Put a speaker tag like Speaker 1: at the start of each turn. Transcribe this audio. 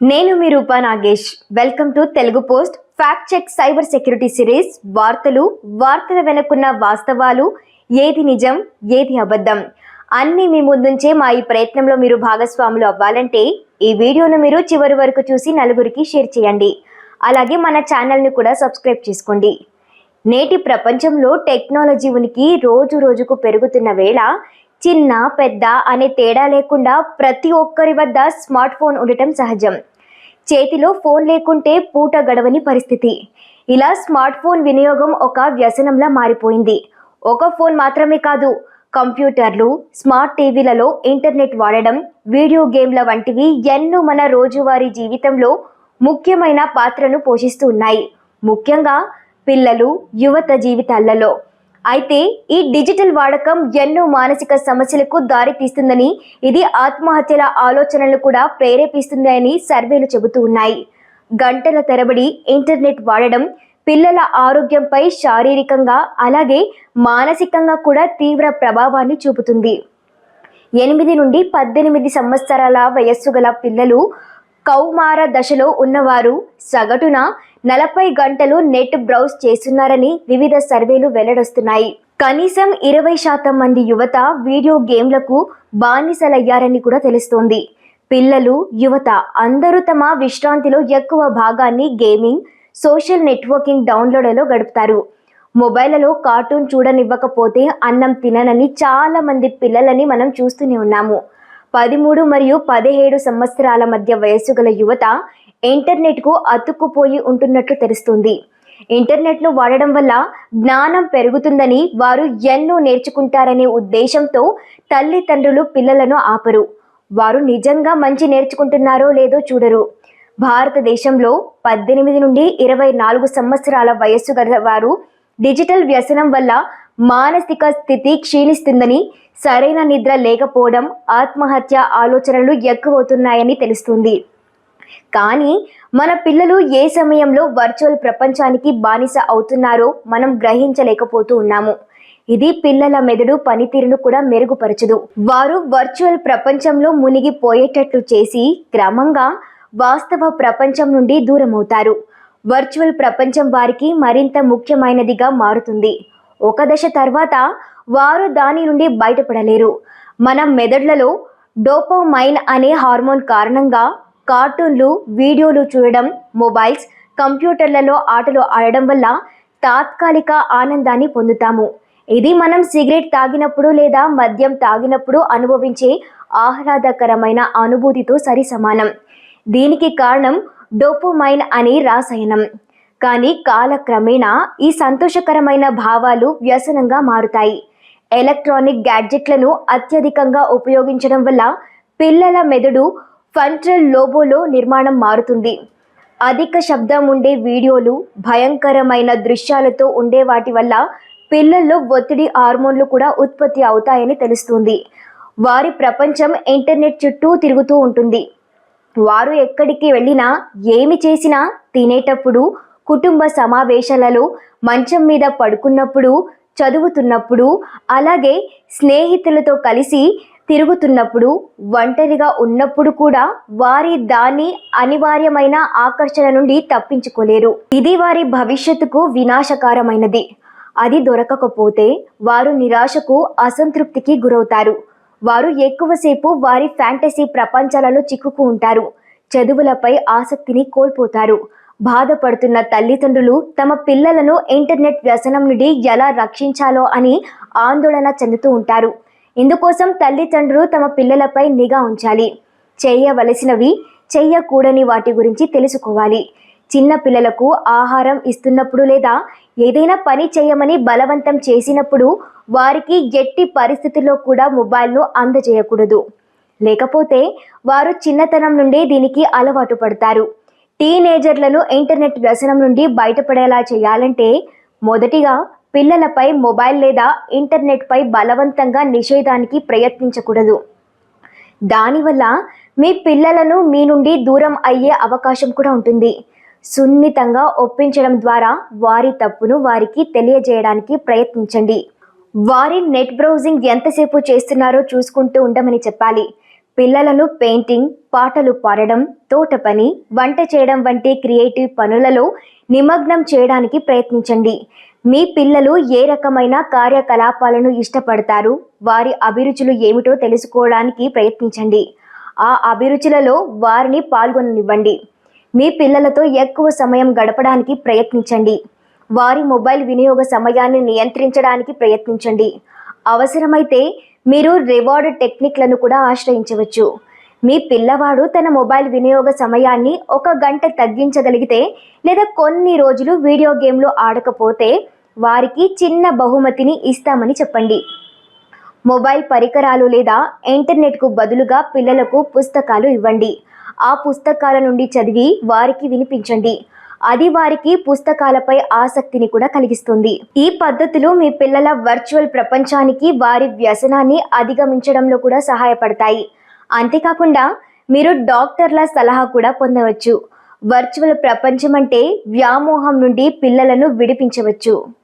Speaker 1: నేను మీ Roopa Nagesh. Welcome to Telugu post fact check cyber security series వార్తలు వార్తల వెనుకున్న వాస్తవాలు ఏది నిజం ఏది అబద్ధం. అన్ని మీ ముందుంచే మా ఈ ప్రయత్నంలో మీరు భాగస్వాములు అవ్వాలంటే ఈ వీడియోను మీరు చివరి వరకు చూసి నలుగురికి షేర్ చేయండి. అలాగే మన ఛానల్ని కూడా సబ్స్క్రైబ్ చేసుకోండి. నేటి ప్రపంచంలో టెక్నాలజీ ఉనికి రోజు రోజుకు పెరుగుతున్న వేళ చిన్న పెద్ద అనే తేడా లేకుండా ప్రతి ఒక్కరి వద్ద స్మార్ట్ ఫోన్ ఉండటం సహజం. చేతిలో ఫోన్ లేకుంటే పూట గడవని పరిస్థితి. ఇలా స్మార్ట్ ఫోన్ వినియోగం ఒక వ్యసనంలా మారిపోయింది. ఒక ఫోన్ మాత్రమే కాదు కంప్యూటర్లు స్మార్ట్ టీవీలలో ఇంటర్నెట్ వాడడం వీడియో గేమ్ల వంటివి ఎన్నో మన రోజువారీ జీవితంలో ముఖ్యమైన పాత్రను పోషిస్తున్నాయి ముఖ్యంగా పిల్లలు యువత జీవితాలలో. అయితే ఈ డిజిటల్ వాడకం ఎన్నో మానసిక సమస్యలకు దారితీస్తుందని ఇది ఆత్మహత్యల ఆలోచనలు కూడా ప్రేరేపిస్తుందని సర్వేలు చెబుతూ ఉన్నాయి. గంటల తరబడి ఇంటర్నెట్ వాడడం పిల్లల ఆరోగ్యంపై శారీరకంగా అలాగే మానసికంగా కూడా తీవ్ర ప్రభావాన్ని చూపుతుంది. ఎనిమిది నుండి పద్దెనిమిది సంవత్సరాల వయస్సు గల పిల్లలు కౌమార దశలో ఉన్నవారు సగటున నలభై గంటలు నెట్ బ్రౌజ్ చేస్తున్నారని వివిధ సర్వేలు వెల్లడొస్తున్నాయి. కనీసం ఇరవై శాతం మంది యువత వీడియో గేమ్లకు బానిసలయ్యారని కూడా తెలుస్తోంది. పిల్లలు యువత అందరూ తమ విశ్రాంతిలో ఎక్కువ భాగాన్ని గేమింగ్ సోషల్ నెట్వర్కింగ్ డౌన్లోడ్లలో గడుపుతారు. మొబైల్లో కార్టూన్ చూడనివ్వకపోతే అన్నం తిననని చాలా మంది పిల్లలని మనం చూస్తూనే ఉన్నాము. పదిమూడు మరియు పదిహేడు సంవత్సరాల మధ్య వయస్సు గల యువత ఇంటర్నెట్కు అతుక్కుపోయి ఉంటున్నట్లు తెలుస్తుంది. ఇంటర్నెట్ను వాడడం వల్ల జ్ఞానం పెరుగుతుందని వారు ఎన్నో నేర్చుకుంటారనే ఉద్దేశంతో తల్లిదండ్రులు పిల్లలను ఆపరు. వారు నిజంగా మంచి నేర్చుకుంటున్నారో లేదో చూడరు. భారతదేశంలో పద్దెనిమిది నుండి ఇరవై నాలుగు సంవత్సరాల వయస్సు గల వారు డిజిటల్ వ్యసనం వల్ల మానసిక స్థితి క్షీణిస్తుందని సరైన నిద్ర లేకపోవడం ఆత్మహత్య ఆలోచనలు ఎక్కువవుతున్నాయని తెలుస్తుంది. కానీ మన పిల్లలు ఏ సమయంలో వర్చువల్ ప్రపంచానికి బానిస అవుతున్నారో మనం గ్రహించలేకపోతూ ఉన్నాము. ఇది పిల్లల మెదడు పనితీరును కూడా మెరుగుపరచదు. వారు వర్చువల్ ప్రపంచంలో మునిగిపోయేటట్లు చేసి క్రమంగా వాస్తవ ప్రపంచం నుండి దూరమవుతారు. వర్చువల్ ప్రపంచం వారికి మరింత ముఖ్యమైనదిగా మారుతుంది. ఒక దశ తర్వాత వారు దాని నుండి బయటపడలేరు. మన మెదడులలో డోపోమైన్ అనే హార్మోన్ కారణంగా కార్టూన్లు వీడియోలు చూడడం మొబైల్స్ కంప్యూటర్లలో ఆటలు ఆడడం వల్ల తాత్కాలిక ఆనందాన్ని పొందుతాము. ఇది మనం సిగరెట్ తాగినప్పుడు లేదా మద్యం తాగినప్పుడు అనుభవించే ఆహ్లాదకరమైన అనుభూతితో సరి సమానం దీనికి కారణం డోపోమైన్ అనే రాసాయనం. కానీ కాలక్రమేణా ఈ సంతోషకరమైన భావాలు వ్యసనంగా మారుతాయి. ఎలక్ట్రానిక్ గ్యాడ్జెట్లను అత్యధికంగా ఉపయోగించడం వల్ల పిల్లల మెదడు ఫంట్రల్ లోబోలో నిర్మాణం మారుతుంది. అధిక శబ్దం ఉండే వీడియోలు భయంకరమైన దృశ్యాలతో ఉండే వాటి వల్ల పిల్లల్లో ఒత్తిడి హార్మోన్లు కూడా ఉత్పత్తి అవుతాయని తెలుస్తుంది. వారి ప్రపంచం ఇంటర్నెట్ చుట్టూ తిరుగుతూ ఉంటుంది. వారు ఎక్కడికి వెళ్ళినా ఏమి చేసినా తినేటప్పుడు కుటుంబ సమావేశాలలో మంచం మీద పడుకున్నప్పుడు చదువుతున్నప్పుడు అలాగే స్నేహితులతో కలిసి తిరుగుతున్నప్పుడు ఒంటరిగా ఉన్నప్పుడు కూడా వారి దాని అనివార్యమైన ఆకర్షణ నుండి తప్పించుకోలేరు. ఇది వారి భవిష్యత్తుకు వినాశకారమైనది. అది దొరకకపోతే వారు నిరాశకు అసంతృప్తికి గురవుతారు. వారు ఎక్కువసేపు వారి ఫ్యాంటసీ ప్రపంచాలలో చిక్కుకు ఉంటారు చదువులపై ఆసక్తిని కోల్పోతారు. బాధపడుతున్న తల్లిదండ్రులు తమ పిల్లలను ఇంటర్నెట్ వ్యసనం నుండి ఎలా రక్షించాలో అని ఆందోళన చెందుతూ ఉంటారు. ఇందుకోసం తల్లిదండ్రులు తమ పిల్లలపై నిఘా ఉంచాలి. చేయవలసినవి చెయ్యకూడని వాటి గురించి తెలుసుకోవాలి. చిన్న పిల్లలకు ఆహారం ఇస్తున్నప్పుడు లేదా ఏదైనా పని చేయమని బలవంతం చేసినప్పుడు వారికి ఎట్టి పరిస్థితుల్లో కూడా మొబైల్ను అందజేయకూడదు. లేకపోతే వారు చిన్నతనం నుండే దీనికి అలవాటు పడతారు. టీనేజర్లను ఇంటర్నెట్ వ్యసనం నుండి బయటపడేలా చేయాలంటే మొదటిగా పిల్లలపై మొబైల్ లేదా ఇంటర్నెట్పై బలవంతంగా నిషేధానికి ప్రయత్నించకూడదు. దానివల్ల మీ పిల్లలను మీ నుండి దూరం అయ్యే అవకాశం కూడా ఉంటుంది. సున్నితంగా ఒప్పించడం ద్వారా వారి తప్పును వారికి తెలియజేయడానికి ప్రయత్నించండి. వారి నెట్ బ్రౌజింగ్ ఎంతసేపు చేస్తున్నారో చూసుకుంటూ ఉండమని చెప్పాలి. పిల్లలను పెయింటింగ్ పాటలు పాడడం తోట పని వంట చేయడం వంటి క్రియేటివ్ పనులలో నిమగ్నం చేయడానికి ప్రయత్నించండి. మీ పిల్లలు ఏ రకమైన కార్యకలాపాలను ఇష్టపడతారు? వారి అభిరుచులు ఏమిటో తెలుసుకోవడానికి ప్రయత్నించండి. ఆ అభిరుచులలో వారిని పాల్గొననివ్వండి మీ పిల్లలతో ఎక్కువ సమయం గడపడానికి ప్రయత్నించండి. వారి మొబైల్ వినియోగ సమయాన్ని నియంత్రించడానికి ప్రయత్నించండి. అవసరమైతే మీరు రివార్డ్ టెక్నిక్లను కూడా ఆశ్రయించవచ్చు. మీ పిల్లవాడు తన మొబైల్ వినియోగ సమయాన్ని ఒక గంట తగ్గించగలిగితే లేదా కొన్ని రోజులు వీడియో గేమ్లు ఆడకపోతే వారికి చిన్న బహుమతిని ఇస్తామని చెప్పండి. మొబైల్ పరికరాలు లేదా ఇంటర్నెట్కు బదులుగా పిల్లలకు పుస్తకాలు ఇవ్వండి. ఆ పుస్తకాల నుండి చదివి వారికి వినిపించండి. అది వారికి పుస్తకాలపై ఆసక్తిని కూడా కలిగిస్తుంది. ఈ పద్ధతులు మీ పిల్లల వర్చువల్ ప్రపంచానికి వారి వ్యసనాన్ని అధిగమించడంలో కూడా సహాయపడతాయి. అంతేకాకుండా మీరు డాక్టర్ల సలహా కూడా పొందవచ్చు. వర్చువల్ ప్రపంచం అంటే వ్యామోహం నుండి పిల్లలను విడిపించవచ్చు.